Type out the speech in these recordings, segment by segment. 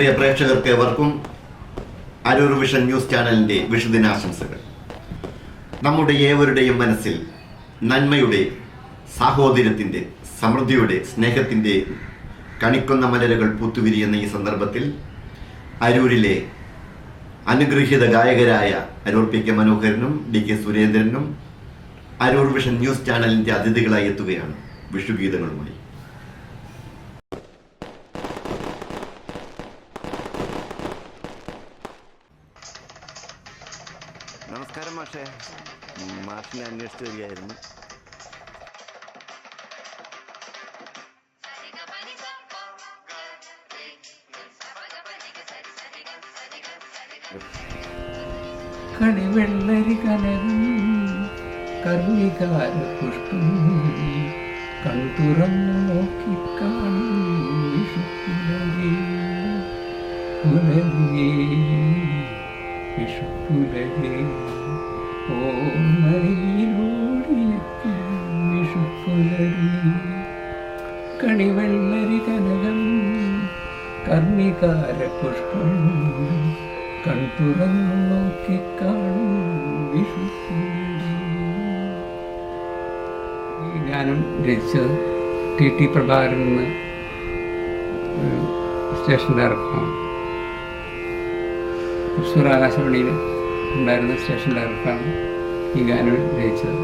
പ്രിയ പ്രേക്ഷകർക്ക് ഏവർക്കും Aroor vision news ചാനലിന്റെ വിഷുദിനാശംസകൾ. നമ്മുടെ ഏവരുടെയും മനസ്സിൽ നന്മയുടെ സാഹോദര്യത്തിന്റെ സമൃദ്ധിയുടെ സ്നേഹത്തിന്റെ കണിക്കുന്ന മലരുകൾ പൂത്തുവിരിയുന്ന ഈ സന്ദർഭത്തിൽ അരൂരിലെ അനുഗ്രഹീത ഗായകരായ അരൂർ പി കെ മനോഹരനും ഡി കെ സുരേന്ദ്രനും അരൂർ വിഷൻ ന്യൂസ് ചാനലിന്റെ അതിഥികളായി എത്തുകയാണ് വിഷുഗീതങ്ങളുമായി. മാഷിനെ അന്വേഷിച്ച് വരികയായിരുന്നു. കണിവെള്ളരി കനകം കർണികാര പുഷ്പം കൺതുറന്നു നോക്കി കാണും കണിവെള്ളരി കനകം കർണികാര പുഷ്പം കൺതുറന്നു നോക്കി കാണും വിഷുപ്പുലരി ഈ ഗാനം രചിച്ചത് ടി ടി പ്രഭാകരൻ സ്റ്റേഷൻ ഡയറക്ടറാണ്. തൃശ്ശൂർ ആകാശവാണിയിൽ ഉണ്ടായിരുന്ന സ്റ്റേഷൻ ഡയറക്ടറാണ് ഈ ഗാനം രചിച്ചത്.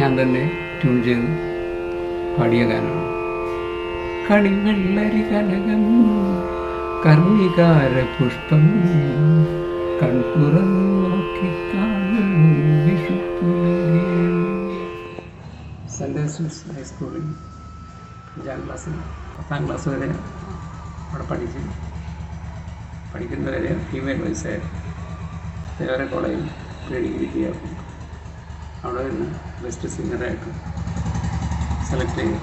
ഞാൻ തന്നെ ട്യൂൺ ചെയ്ത് പാടിയ ഗാനമാണ്. കണിവെള്ളരി കനകം കർണികാര പുഷ്പം കൺപുറം ഹൈസ്കൂളിൽ അഞ്ചാം ക്ലാസ്സിൽ പത്താം ക്ലാസ് വരെ അവിടെ പഠിച്ചു. പഠിക്കുന്നവരെ ഫീമെയിൽ വയസ്സായ തേവര കോളേജിൽ പ്രീ ഡിഗ്രി ചെയ്യാറുണ്ട് അവിടെ നിന്ന് ബെസ്റ്റ് സിംഗറായിട്ട് സെലക്ട് ചെയ്തു.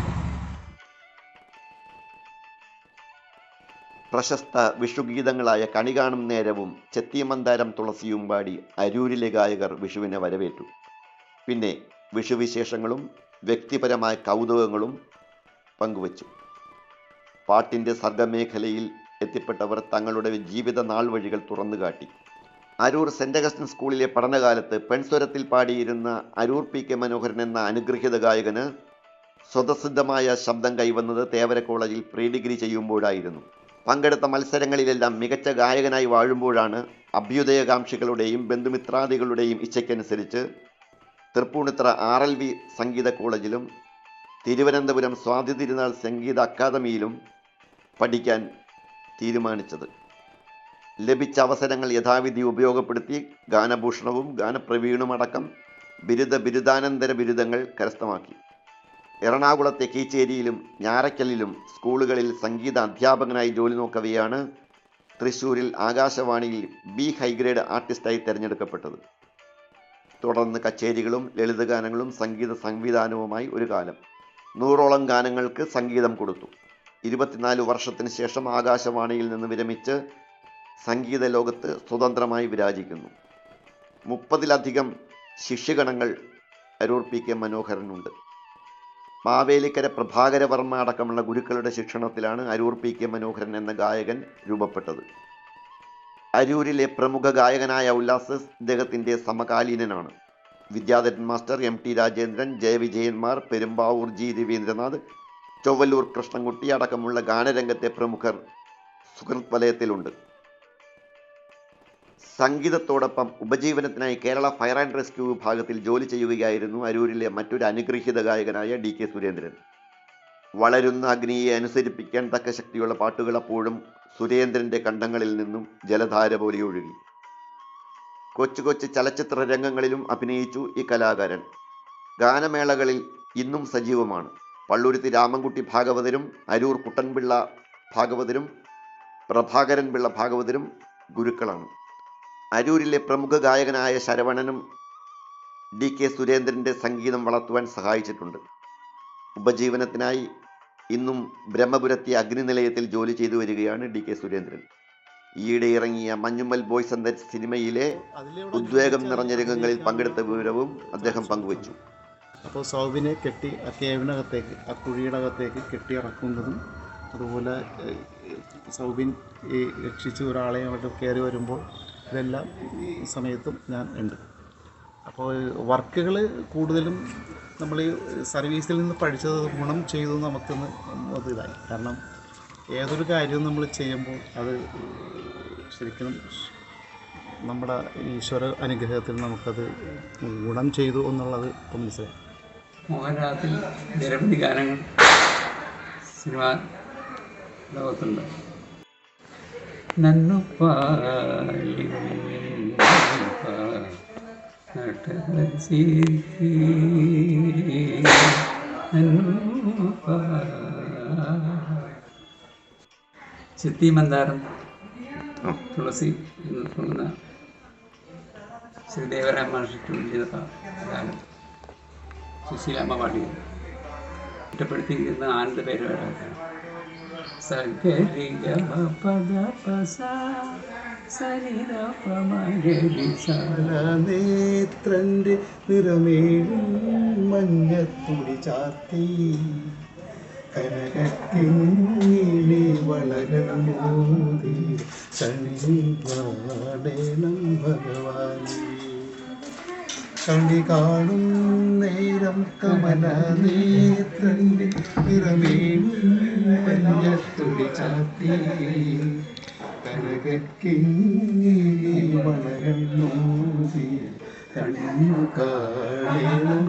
പ്രശസ്ത വിഷുഗീതങ്ങളായ കണി കാണും നേരവും ചെത്തിയമന്താരം തുളസിയും പാടി അരൂരിലെ ഗായകർ വിഷുവിനെ വരവേറ്റു. പിന്നെ വിഷുവിശേഷങ്ങളും വ്യക്തിപരമായ കൗതുകങ്ങളും പങ്കുവച്ചു. പാട്ടിന്റെ സർഗമേഖലയിൽ എത്തിപ്പെട്ടവർ തങ്ങളുടെ ജീവിത നാൾ വഴികൾ തുറന്നുകാട്ടി. അരൂർ സെന്റ് അഗസ്റ്റിൻ സ്കൂളിലെ പഠനകാലത്ത് പെൺസ്വരത്തിൽ പാടിയിരുന്ന അരൂർ പി കെ മനോഹരൻ എന്ന അനുഗ്രഹീത ഗായകന് സ്വതസിദ്ധമായ ശബ്ദം കൈവന്നത് തേവര കോളേജിൽ പ്രീ ഡിഗ്രി ചെയ്യുമ്പോഴായിരുന്നു. പങ്കെടുത്ത മത്സരങ്ങളിലെല്ലാം മികച്ച ഗായകനായി വാഴുമ്പോഴാണ് അഭ്യുദയകാംക്ഷികളുടെയും ബന്ധുമിത്രാദികളുടെയും ഇച്ഛയ്ക്കനുസരിച്ച് തൃപ്പൂണിത്ര ആർ എൽ വി സംഗീത കോളേജിലും തിരുവനന്തപുരം സ്വാതി തിരുനാൾ സംഗീത അക്കാദമിയിലും പഠിക്കാൻ തീരുമാനിച്ചത്. ലഭിച്ച അവസരങ്ങൾ യഥാവിധി ഉപയോഗപ്പെടുത്തി ഗാനഭൂഷണവും ഗാനപ്രവീണുമടക്കം ബിരുദ ബിരുദാനന്തര ബിരുദങ്ങൾ കരസ്ഥമാക്കി. എറണാകുളത്തെ കീച്ചേരിയിലും ഞാറയ്ക്കലിലും സ്കൂളുകളിൽ സംഗീത അധ്യാപകനായി ജോലി നോക്കവെയാണ് തൃശൂരിൽ ആകാശവാണിയിൽ ബി ഹൈഗ്രേഡ് ആർട്ടിസ്റ്റായി തിരഞ്ഞെടുക്കപ്പെട്ടത്. തുടർന്ന് കച്ചേരികളും ലളിതഗാനങ്ങളും സംഗീത സംവിധാനവുമായി ഒരു കാലം നൂറോളം ഗാനങ്ങൾക്ക് സംഗീതം കൊടുത്തു. ഇരുപത്തിനാല് വർഷത്തിന് ശേഷം ആകാശവാണിയിൽ നിന്ന് വിരമിച്ച് സംഗീത ലോകത്ത് സ്വതന്ത്രമായി വിരാജിക്കുന്നു. മുപ്പതിലധികം ശിഷ്യഗണങ്ങൾ അരൂർ പി കെ മനോഹരനുണ്ട്. മാവേലിക്കര പ്രഭാകരവർമ്മ അടക്കമുള്ള ഗുരുക്കളുടെ ശിക്ഷണത്തിലാണ് അരൂർ പി കെ മനോഹരൻ എന്ന ഗായകൻ രൂപപ്പെട്ടത്. അരൂരിലെ പ്രമുഖ ഗായകനായ ഉല്ലാസ് ഇദ്ദേഹത്തിന്റെ സമകാലീനനാണ്. Vidyadharan master M T Rajendran ജയവിജയന്മാർ Perumbavoor G Ravindranath Chowalloor Krishnankutty അടക്കമുള്ള ഗാനരംഗത്തെ പ്രമുഖർ സുഹൃത് വലയത്തിലുണ്ട് സംഗീതത്തോടൊപ്പം ഉപജീവനത്തിനായി കേരള ഫയർ ആൻഡ് റെസ്ക്യൂ വിഭാഗത്തിൽ ജോലി ചെയ്യുകയായിരുന്നു അരൂരിലെ മറ്റൊരു അനുഗ്രഹീത ഗായകനായ ഡി കെ സുരേന്ദ്രൻ. വളരുന്ന അഗ്നിയെ അനുസരിപ്പിക്കാൻ തക്ക ശക്തിയുള്ള പാട്ടുകൾ അപ്പോഴും സുരേന്ദ്രന്റെ കണ്ഠങ്ങളിൽ നിന്നും ജലധാര പോലെ ഒഴുകി. കൊച്ചു കൊച്ചു ചലച്ചിത്ര രംഗങ്ങളിലും അഭിനയിച്ചു ഈ കലാകാരൻ. ഗാനമേളകളിൽ ഇന്നും സജീവമാണ്. പള്ളുരുത്തി രാമൻകുട്ടി ഭാഗവതരും അരൂർ കുട്ടൻപിള്ള ഭാഗവതരും പ്രഭാകരൻ പിള്ള ഭാഗവതരും ഗുരുക്കളാണ്. അരൂരിലെ പ്രമുഖ ഗായകനായ ശരവണനും ഡി കെ സുരേന്ദ്രന്റെ സംഗീതം വളർത്തുവാൻ സഹായിച്ചിട്ടുണ്ട്. ഉപജീവനത്തിനായി ഇന്നും ബ്രഹ്മപുരത്തെ അഗ്നിനിലയത്തിൽ ജോലി ചെയ്തു വരികയാണ് ഡി കെ സുരേന്ദ്രൻ. ഈയിടെ ഇറങ്ങിയ മഞ്ഞുമ്മൽ ബോയ്സ് എന്ന സിനിമയിലെ ഉദ്വേഗം നിറഞ്ഞ രംഗങ്ങളിൽ പങ്കെടുത്ത വിവരവും അദ്ദേഹം പങ്കുവച്ചു. അപ്പോൾ സൗബിനെ കെട്ടി ആ കേവിനകത്തേക്ക് ആ കുഴിയുടെ അകത്തേക്ക് കെട്ടി ഇറക്കുന്നതും അതുപോലെ സൗബിൻ ഈ രക്ഷിച്ച് ഒരാളെ അവിടെ കയറി വരുമ്പോൾ ഇതെല്ലാം സമയത്തും ഞാൻ ഉണ്ട്. അപ്പോൾ വർക്കുകൾ കൂടുതലും നമ്മൾ ഈ സർവീസിൽ നിന്ന് പഠിച്ചത് ഗുണം ചെയ്തു നമുക്കൊന്ന് ഇതായി. കാരണം ഏതൊരു കാര്യവും നമ്മൾ ചെയ്യുമ്പോൾ അത് ശരിക്കും നമ്മുടെ ഈശ്വര അനുഗ്രഹത്തിൽ നമുക്കത് ഗുണം ചെയ്തു എന്നുള്ളത് ഇപ്പം മനസ്സിലായി. മോഹൻരാഗത്തിൽ നിരവധി ഗാനങ്ങൾ സിനിമ ലോകത്തുണ്ട്. നന്നു പാലി ചിത്തി മന്ദാരം തുളസി എന്ന് തോന്നുന്ന ശ്രീദേവരാമ മഹർഷിക്ക് എഴുതിയ ഗാനം സുശീലാമ്മ പാടിയത്. കുറ്റപ്പെടുത്തിയിരിക്കുന്ന ആനന്ദ പേര് വരാത്ത നേത്രന്റെ നിറമേഴും മഞ്ഞത്തുടി ചാർത്തി. കനകത്തിനെ വളരമോതി മോതി കണി പാടേണം ഭഗവാനേ. കണി കാണും നേരം കമല നേത്രന്റെ നിറമേഴും മഞ്ഞത്തുടി ചാർത്തി കനകക്കിങ്ങിണി വളകൾ കണി കാണണം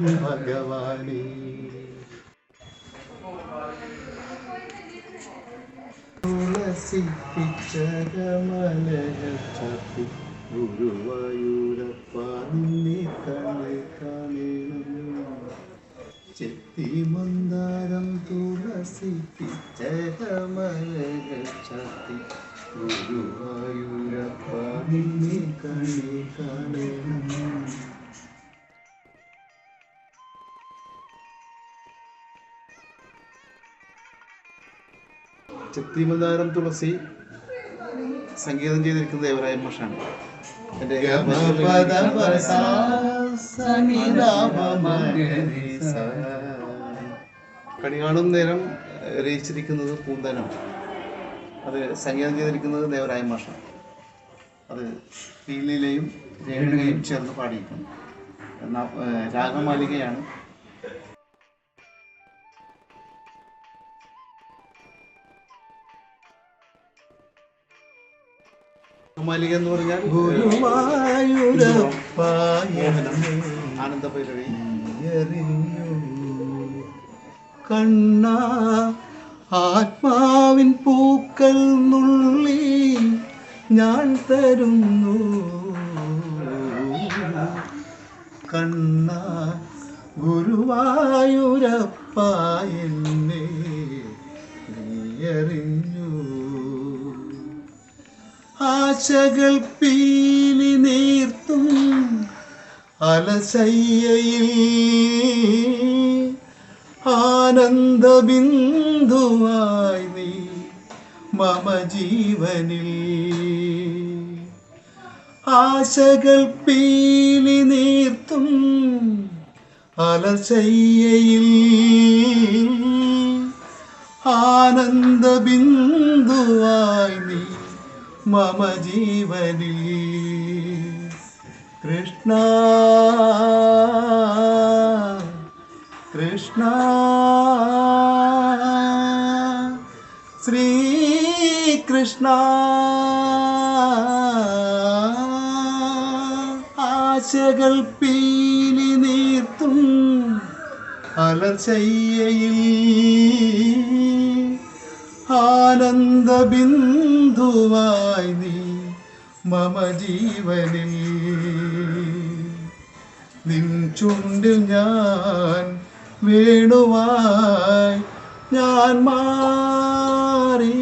ചാത്തി കാണണം ചാത്തി ഗുരുവായൂരപ്പ നിന്നെ കണി കാണണം. ചെത്തിമന്ദാരം തുളസി സംഗീതം ചെയ്തിരിക്കുന്നത് ദേവരായ മാഷാണ്. എന്റെ കണികാണും നേരം രചിച്ചിരിക്കുന്നത് പൂന്തനാണ്. അത് സംഗീതം ചെയ്തിരിക്കുന്നത് ദേവരായ മാഷാണ്. അത് പീലിലെയും രേണുകയും ചേർന്ന് പാടിയിരിക്കുന്നു. എന്നാ- രാഗമാലികയാണ്. മാലിക എന്ന് പറഞ്ഞാൽ ആനന്ദ ഭൈരവി കണ്ണ ആത്മാവിൻ പൂക്കൾ നുള്ളി ഞാൻ തരുന്നു. കണ്ണ ഗുരുവായൂരപ്പ ആശകൾ പീലി നീർത്തും അലശയ്യയിൽ ആനന്ദബിന്ദുവായി നീ മമ ജീവനിൽ. ആശകൾ പീലി നീർത്തും അലശയ്യയിൽ ആനന്ദബിന്ദുവായി നീ മമ ജീവനിൽ. കൃഷ്ണ കൃഷ്ണ. ശ്രീകൃഷ്ണ. ആശകൾ പീലി നീർത്തും അലർച്ചയ്യയിൽ. ആനന്ദബിന്ദുവായി നീ മമ ജീവനിൽ. നിൻ ചുണ്ടിൽ ഞാൻ വേണുവായി ഞാൻ മാറി.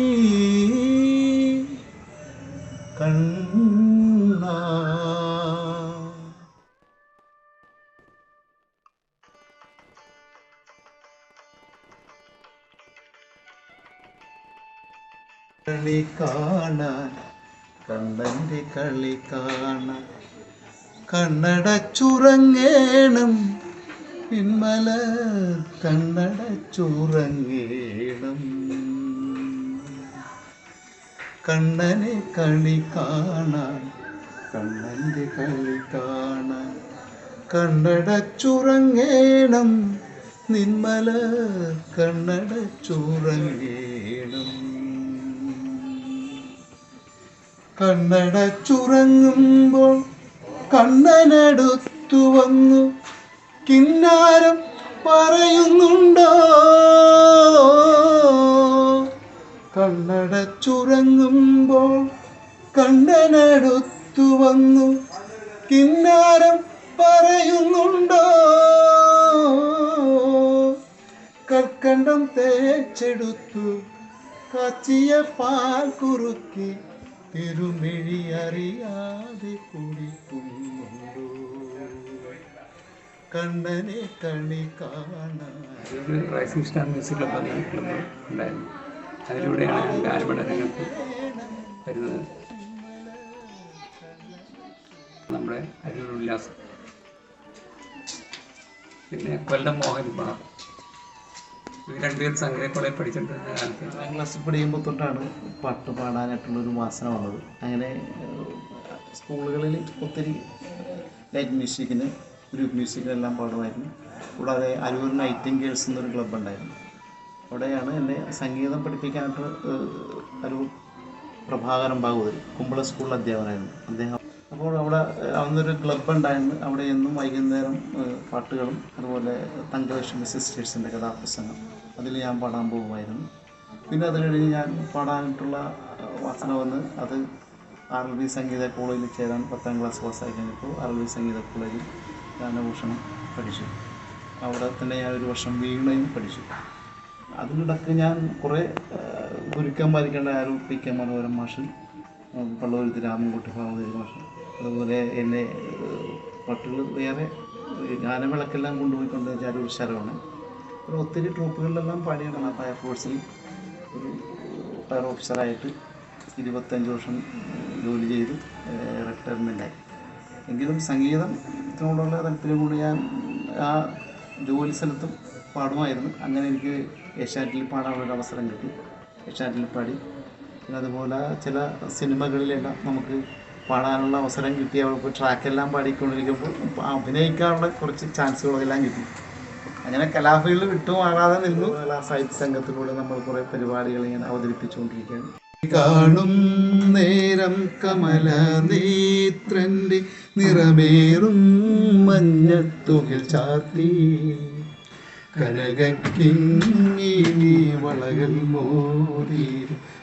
കണ്ണ. കളി കാണാൻ കണ്ണന്റെ കളി കാണാൻ കണ്ണടച്ചുറങ്ങേണം. പിന്മല കണ്ണടച്ചുറങ്ങേണം കണ്ണനെ കളി കാണാൻ കണ്ണന്റെ കളി കാണാൻ കണ്ണടച്ചുറങ്ങേണം നിന്മല കണ്ണടച്ചുറങ്ങേണം കണ്ണടച്ചുറങ്ങുമ്പോൾ കണ്ണനടുത്തു വന്നു കിന്നാരം പറയുന്നുണ്ടോ? കണ്ണടച്ചുറങ്ങുമ്പോൾ കണ്ണനടുത്തു വന്നു കിന്നാരം പറയുന്നുണ്ടോ? കർക്കണ്ടം തേച്ചെടുത്തു കാച്ചിയ പാൽ കുറുക്കി തിരുമിഴി അറിയാതെ കുടിക്കുന്നുണ്ടോ കണ്ണനെ കണി കാണാൻ. ഒരു റൈസിംഗ് സ്റ്റാർ മ്യൂസിക് ക്ലബ്ബ് എന്ന ക്ലബ്ബ് ഉണ്ടായിരുന്നു അതിലൂടെയാണ് ഞാൻ ഗാനമേള രംഗത്ത് വരുന്നത്. നമ്മുടെ അരൂർ ഉല്ലാസം. പിന്നെ കൊല്ലം മോഹൻ ബാർ ഇവർ രണ്ടുപേരും സംഗീത പഠിച്ചിട്ടുണ്ട് പത്താം ക്ലാസ്സിൽ പഠിക്കുമ്പോൾ തൊട്ടാണ് പാട്ട് പാടാനായിട്ടുള്ളൊരു വാസന വന്നത്. അങ്ങനെ സ്കൂളുകളിൽ ഒത്തിരി ലൈറ്റ് മ്യൂസിക്കിന് ഗ്രൂപ്പ് മ്യൂസിക്കിലെല്ലാം പാടുമായിരുന്നു. കൂടാതെ അരൂർ നൈറ്റിംഗേഴ്സ് എന്നൊരു ക്ലബ്ബ് ഉണ്ടായിരുന്നു. അവിടെയാണ് എന്നെ സംഗീതം പഠിപ്പിക്കാനായിട്ട് അരൂർ പ്രഭാകരൻ ഭാഗവതി കുമ്പള സ്കൂളിൽ അധ്യാപകനായിരുന്നു. അദ്ദേഹം അപ്പോൾ അവിടെ അവനൊരു ക്ലബ്ബ് ഉണ്ടായിരുന്നു. അവിടെ എന്നും വൈകുന്നേരം പാട്ടുകളും അതുപോലെ തങ്കലക്ഷ്മി സിസ്റ്റേഴ്സിന്റെ കഥാപ്രസംഗം അതിൽ ഞാൻ പാടാൻ പോകുമായിരുന്നു. പിന്നെ അത് കഴിഞ്ഞ് ഞാൻ പാടാനായിട്ടുള്ള വാസന വന്ന് അത് ആർ എൽ വി സംഗീത കോളേജിൽ ചേരാൻ പത്താം ക്ലാസ് പാസ്സായി കഴിഞ്ഞപ്പോൾ ആർ എൽ വി സംഗീത കോളേജിൽ ഗാനഭൂഷണം പഠിച്ചു. അവിടെ തന്നെ ഞാൻ ഒരു വർഷം വീണയും പഠിച്ചു. അതിനിടക്ക് ഞാൻ കുറേ ഗുരുക്കന്മാരിക്കേണ്ട ആരും പി കെ മനോഹരൻ മാഷൻ പള്ളൂരുത്തി രാമൻകുട്ടി ഭാഗവതി മാഷൻ അതുപോലെ എന്നെ പാട്ടുകൾ വേറെ ഗാനമേളക്കെല്ലാം കൊണ്ടുപോയിക്കൊണ്ട് ഒരു ശരമാണ് പിന്നെ ഒത്തിരി ട്രൂപ്പുകളിലെല്ലാം പാടിയാണ് ഫയർഫോഴ്സിൽ ഒരു ഫയർ ഓഫീസറായിട്ട് ഇരുപത്തഞ്ച് വർഷം ജോലി ചെയ്ത് റിട്ടയർമെന്റായി എങ്കിലും സംഗീതത്തിനോടുള്ള താല്പര്യം കൊണ്ട് ഞാൻ ആ ജോലി സ്ഥലത്തും പാടുമായിരുന്നു. അങ്ങനെ എനിക്ക് ഏഷ്യാനെറ്റിൽ പാടാനുള്ളൊരു അവസരം കിട്ടി. ഏഷ്യാനെറ്റിൽ പാടി. പിന്നെ അതുപോലെ ചില സിനിമകളിലെല്ലാം നമുക്ക് പാടാനുള്ള അവസരം കിട്ടി. പോയി ട്രാക്കെല്ലാം പാടിക്കൊണ്ടിരിക്കുമ്പോൾ അഭിനയിക്കാനുള്ള കുറച്ച് ചാൻസുകളെല്ലാം കിട്ടി. അങ്ങനെ കലാഫീൽഡ് വിട്ടുമാറാതെ നിന്നു. കലാ സാഹിത്യ സംഘത്തിലൂടെ നമ്മൾ കുറേ പരിപാടികൾ ഇങ്ങനെ അവതരിപ്പിച്ചുകൊണ്ടിരിക്കുകയാണ്. കാണും നേരം കമല നേത്രന്റെ നിറമേറും മഞ്ഞത്തുകിൽ ചാർത്തി. കനകക്കിങ്ങിനി വളകൾ മോതി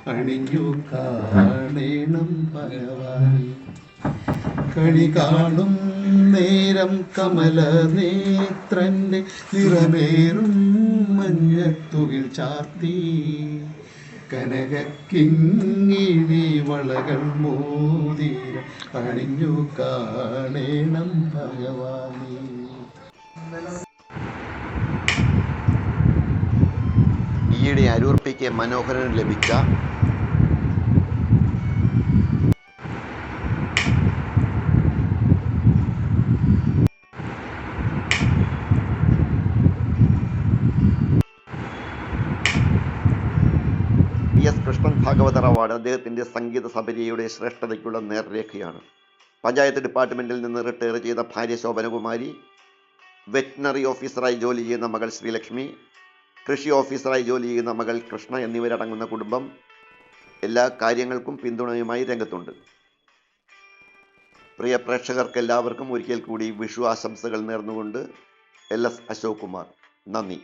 അണിഞ്ഞു കാണേണം ഭഗവാനെ കണി കാണും നേരം കമല നേത്രന്റെ നിറമേറും മഞ്ഞത്തുകിൽ ചാർത്തി. കനകിങ്ങിഴി വളകൾ മോതിര അണിഞ്ഞു കാണേണം ഭഗവാനി. ഈയിടെ അരൂർ പി കെ മനോഹരന് ലഭിച്ച അദ്ദേഹത്തിന്റെ സംഗീത സബരിയുടെ ശ്രേഷ്ഠതയ്ക്കുള്ള നേർരേഖയാണ്. പഞ്ചായത്ത് ഡിപ്പാർട്ട്മെന്റിൽ നിന്ന് റിട്ടയർ ചെയ്ത ഭാര്യ ശോഭനകുമാരി വെറ്റിനറി ഓഫീസറായി ജോലി ചെയ്യുന്ന മകൾ ശ്രീലക്ഷ്മി കൃഷി ഓഫീസറായി ജോലി ചെയ്യുന്ന മകൾ കൃഷ്ണ എന്നിവരടങ്ങുന്ന കുടുംബം എല്ലാ കാര്യങ്ങൾക്കും പിന്തുണയുമായി രംഗത്തുണ്ട്. പ്രിയ പ്രേക്ഷകർക്ക് എല്ലാവർക്കും ഒരിക്കൽ കൂടി വിഷു ആശംസകൾ നേർന്നുകൊണ്ട് എൽ എസ് അശോക് കുമാർ. നന്ദി.